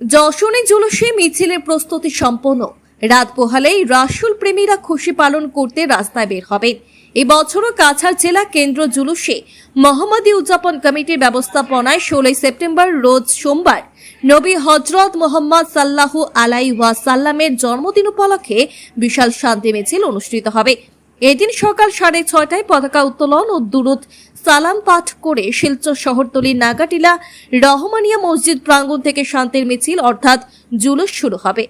যশোরে জুলুসে মিছিলের প্রস্তুতি সম্পন্ন। রাত পোহালেই রাসুল প্রেমীরা খুশি পালন করতে রাস্তায় বের হবেন এবছরও কাছাড় জেলা কেন্দ্র জুলুসে মোহাম্মদী উদযাপন কমিটির ব্যবস্থাপনায় ষোলোই সেপ্টেম্বর রোজ সোমবার নবী হজরত মোহাম্মদ সাল্লাহু আলাই ওয়াসাল্লামের জন্মদিন উপলক্ষে বিশাল শান্তি মিছিল অনুষ্ঠিত হবে। এদিন সকাল সাড়ে ছয়টায় পতাকা উত্তোলন ও দুরুদ সালাম পাঠ করে শিলচর শহরতলি নাগাটিলা রহমানিয়া মসজিদ প্রাঙ্গণ থেকে শান্তির মিছিল, অর্থাৎ জুলুস শুরু হবে।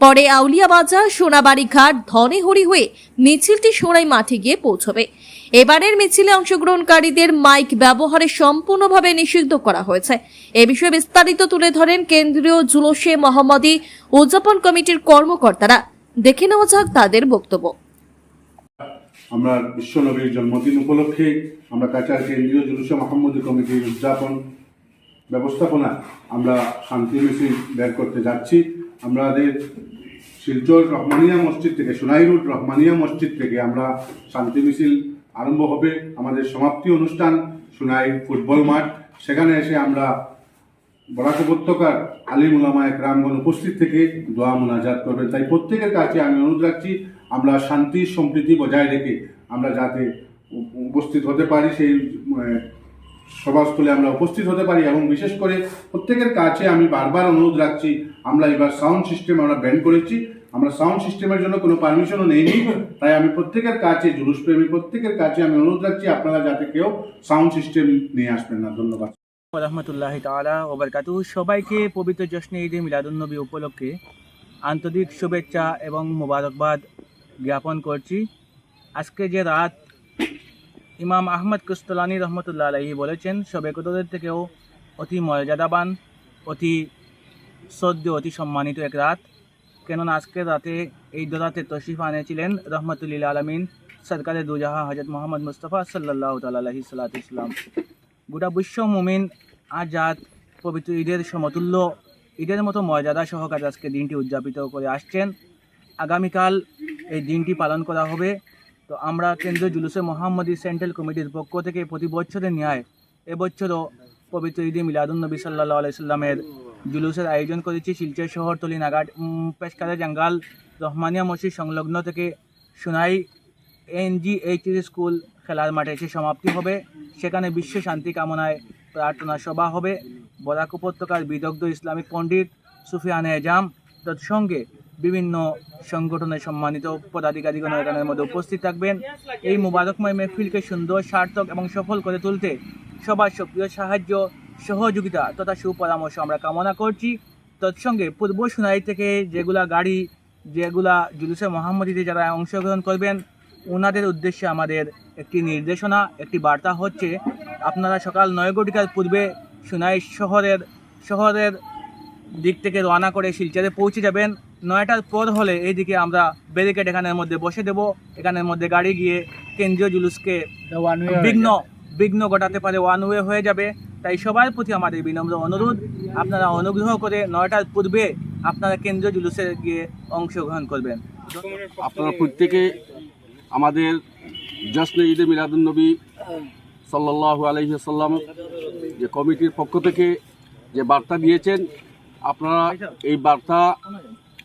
পরে আউলিয়া বাজার, সোনাবাড়ি ঘাট, ধনে হরি হয়ে মিছিলটি সোনাই মাঠে গিয়ে পৌঁছবে। এবারের মিছিলে অংশগ্রহণকারীদের মাইক ব্যবহারে সম্পূর্ণভাবে নিষিদ্ধ করা হয়েছে। এ বিষয়ে বিস্তারিত তুলে ধরেন কেন্দ্রীয় জুলুসে মোহাম্মদী উদযাপন কমিটির কর্মকর্তারা। দেখে নেওয়া যাক তাদের বক্তব্য। আমরা বিশ্বনবীর জন্মদিন উপলক্ষে আমরা কাচার কেন্দ্রীয় জুলুসে মাহমুদ কমিটির উদযাপন, ব্যবস্থাপনা আমরা শান্তি মিছিল বের করতে যাচ্ছি। আমাদের শিলচর রহমানিয়া মসজিদ থেকে, সোনাই রোড রহমানিয়া মসজিদ থেকে আমরা শান্তি মিছিল আরম্ভ হবে। আমাদের সমাপ্তি অনুষ্ঠান, সোনাই ফুটবল মাঠ। সেখানে এসে আমরা বরাক উপত্যকার আলিম উলামা একরামগণ উপস্থিত থেকে দোয়া মোনাজাত করবেন। তাই প্রত্যেকের কাছে আমি অনুরোধ রাখছি আমরা শান্তি, সম্প্রীতি বজায় রেখে আমরা যাতে উপস্থিত হতে পারি, সেই সভাস্থলে আমরা উপস্থিত হতে পারি এবং বিশেষ করে প্রত্যেকের কাছে আমি বারবার অনুরোধ রাখছি, আমরা এবার সাউন্ড সিস্টেম আমরা ব্যান করেছি, আমরা সাউন্ড সিস্টেমের জন্য কোনো পারমিশনও নেইনি, তাই আমি প্রত্যেকের কাছে জুলুস প্রেমী প্রত্যেকের কাছে আমি অনুরোধ রাখছি, আপনারা যাতে কেউ সাউন্ড সিস্টেম নিয়ে আসবেন না, ধন্যবাদ। রহমতুল্লাহ তালা ওবরকাতু সবাইকে পবিত্র জশ্নে ঈদে মিলাদুন্নবী উপলক্ষে আন্তরিক শুভেচ্ছা এবং মোবারকবাদ। জ্ঞাপন করছি। আজকে যে রাত ইমাম আহমদ কুস্তলানি রহমতুল্লা আলহী বলেছেন, সবে কদরের থেকেও অতি মর্যাদাবান, অতি সদ্য অতি সম্মানিত এক রাত। কেননা আজকের রাতে এই দোরাতে তশরিফ আনেছিলেন রহমতুল্লিল আলমিন সরকারে দুজাহা হজরত মোহাম্মদ মুস্তফা সাল্লাহ তাল্লাহি সাল্লাহ ইসলাম গোটা বিশ্ব মুমিন আজাদ পবিত্র ঈদের সমতুল্য, ঈদের মতো মর্যাদা সহকারে আজকে দিনটি উদযাপিত করে আসছেন। আগামীকাল এই দিনটি পালন করা হবে। তো আমরা কেন্দ্রীয় জুলুসে মোহাম্মদী সেন্ট্রাল কমিটির পক্ষ থেকে প্রতি বছরের ন্যায় এবছরও পবিত্র ঈদে মিলাদুন্নবী সাল্লাহ আলাইসাল্লামের জুলুসের আয়োজন করেছি। শিলচর শহরতলি নাগাদ উম, পেশকারে জাঙ্গাল রহমানিয়া মসজিদ সংলগ্ন থেকে সোনাই এনজি এইচ স্কুল খেলার মাঠে এসে সমাপ্তি হবে। সেখানে বিশ্ব শান্তি কামনায় প্রার্থনা সভা হবে। বরাক উপত্যকার বিদগ্ধ ইসলামিক পণ্ডিত সুফিয়ান এজাম তৎসঙ্গে বিভিন্ন সংগঠনের সম্মানিত পদাধিকারীগণ এখানের মধ্যে উপস্থিত থাকবেন। এই মুবারকময় মেহফিলকে সুন্দর, সার্থক এবং সফল করে তুলতে সবার সক্রিয় সাহায্য, সহযোগিতা তথা সুপরামর্শ আমরা কামনা করছি। তৎসঙ্গে পূর্ব সুনাই থেকে যেগুলা গাড়ি, যেগুলা জুলুসে মোহাম্মদীতে যারা অংশগ্রহণ করবেন ওনাদের উদ্দেশ্যে আমাদের একটি নির্দেশনা, একটি বার্তা হচ্ছে, আপনারা সকাল নয় ঘটিকার পূর্বে সুনাই শহরের শহরের দিক থেকে রওনা করে শিলচরে পৌঁছে যাবেন। নয়টার পর হলে এইদিকে আমরা ব্যারিকেড এখানের মধ্যে বসে দেব। এখানের মধ্যে গাড়ি গিয়ে কেন্দ্রীয় জুলুসকে বিঘ্ন বিঘ্ন ঘটাতে পারে ওয়ান ওয়ে হয়ে যাবে। তাই সবার প্রতি আমাদের বিনম্র অনুরোধ আপনারা অনুগ্রহ করে নয়টার পূর্বে আপনারা কেন্দ্রীয় জুলুসে গিয়ে অংশগ্রহণ করবেন। আপনারা প্রত্যেকে আমাদের জশ্নে ঈদে মিলাদুন্নবী সাল্লাহ আলহিহাসাল্লাম যে কমিটির পক্ষ থেকে যে বার্তা দিয়েছেন আপনারা এই বার্তা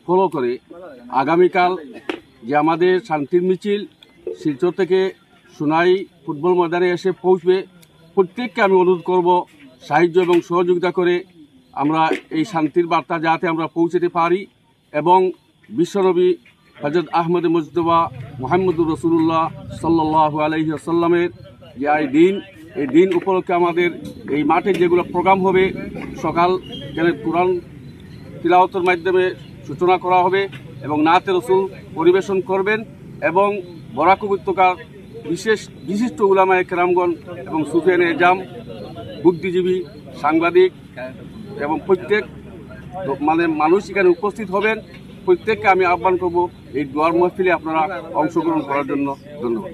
ফলো করে আগামীকাল যে আমাদের শান্তির মিছিল, শিলচর থেকে সোনাই ফুটবল ময়দানে এসে পৌঁছবে, প্রত্যেককে আমি অনুরোধ করব সাহায্য এবং সহযোগিতা করে আমরা এই শান্তির বার্তা যাতে আমরা পৌঁছতে পারি এবং বিশ্বনবী হজরত আহমদ মুজতবা মোহাম্মদুর রসুল্লাহ সাল্লাহ আলহি আসাল্লামের যে এই দিন এই দিন উপলক্ষে আমাদের এই মাঠে যেগুলো প্রোগ্রাম হবে, সকাল যেন কোরআন তিলাওয়াতের মাধ্যমে সূচনা করা হবে এবং নাতে রসুল পরিবেশন করবেন এবং বরাক উপত্যকার বিশেষ, বিশিষ্ট উলামায় কেরামগণ এবং সুফিয়ান এজাম, বুদ্ধিজীবী, সাংবাদিক এবং প্রত্যেক মানে মানুষ এখানে উপস্থিত হবেন। প্রত্যেককে আমি আহ্বান করব এই দোয়ার মহফিলে আপনারা অংশগ্রহণ করার জন্য ধন্যবাদ।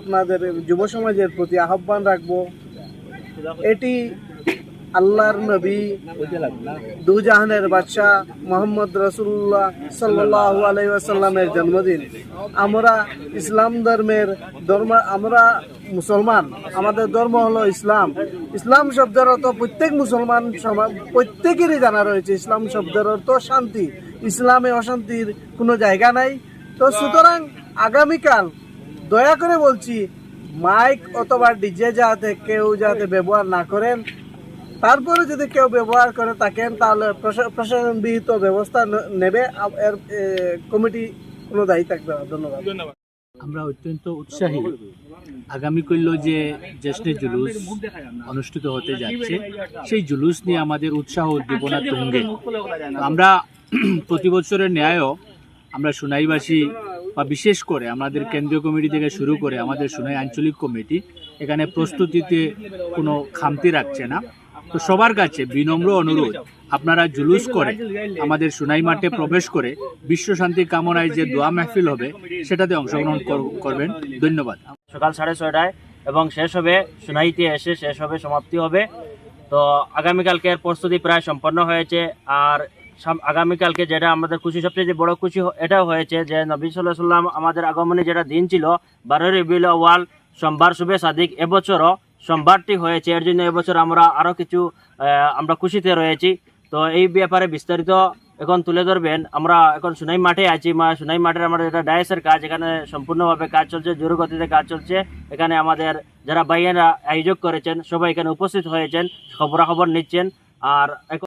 আপনাদের? যুব সমাজের প্রতি আহ্বান রাখব। এটি আল্লাহর নবী দুজাহানের বাদশাহ মোহাম্মদ রসুল্লাহ সাল্লাহ আলাইসাল্লামের জন্মদিন। আমরা ইসলাম ধর্মের ধর্ম, আমরা মুসলমান, আমাদের ধর্ম হলো ইসলাম। ইসলাম শব্দের অর্থ প্রত্যেক মুসলমান প্রত্যেকেরই জানা রয়েছে ইসলাম শব্দের অর্থ শান্তি। ইসলামে অশান্তির কোনো জায়গা নাই। তো সুতরাং আগামীকাল দয়া করে বলছি, মাইক অথবা ডিজে যাতে কেউ যাতে ব্যবহার না করেন তারপরে যদি কেউ ব্যবহার করে থাকেন তাহলে প্রশা- প্রশাসন বিহিত ব্যবস্থা নেবে। এর কমিটি কোনো দায়ী থাকবে না। ধন্যবাদ। আমরা অত্যন্ত উৎসাহী। আগামী করল যে জ্যেষ্ঠ জুলুস অনুষ্ঠিত হতে যাচ্ছে, সেই জুলুস নিয়ে আমাদের উৎসাহ উদ্দীপনা তুঙ্গে। আমরা প্রতি বছরের ন্যায়ও আমরা সোনাইবাসী বা বিশেষ করে আমাদের কেন্দ্রীয় কমিটি থেকে শুরু করে আমাদের সোনাই আঞ্চলিক কমিটি এখানে প্রস্তুতিতে কোনো খামতি রাখছে না। তো সবার কাছে বিনম্র অনুরোধ, আপনারা জুলুস করে আমাদের সোনাই মাঠে প্রবেশ করে বিশ্ব শান্তি কামনায় যে দোয়া মাহফিল হবে, সেটাতে অংশগ্রহণ কর- করবেন। ধন্যবাদ। সকাল সাড়ে ছয়টায় এবং শেষ হবে, সোনাইতে এসে শেষ হবে, সমাপ্তি হবে। তো আগামীকালকের প্রস্তুতি প্রায় সম্পন্ন হয়েছে। আর আগামীকালকে যেটা আমাদের খুশি, সবচেয়ে বড় খুশি এটাও হয়েছে যে নবী সাল্লাহ সাল্লাম আমাদের আগমনে যেটা দিন ছিল, বারোই রবিউল ওয়াল সোমবার শুভে সাদিক, এবছরও সোমবারটি হয়েছে। এর জন্য এবছর আমরা আরও কিছু আমরা খুশিতে রয়েছি। তো এই ব্যাপারে বিস্তারিত এখন তুলে ধরবেন। আমরা এখন সুনাই মাঠে আছি। মা, সুনাই মাঠের আমাদের এটা ডায়াসের কাজ। এখানে সম্পূর্ণভাবে কাজ চলছে জোর গতিতে কাজ চলছে। এখানে আমাদের যারা ভাইয়েরা আয়োজক করেছেন, সবাই এখানে উপস্থিত হয়েছেন, খবরাখবর নিচ্ছেন। আর এখন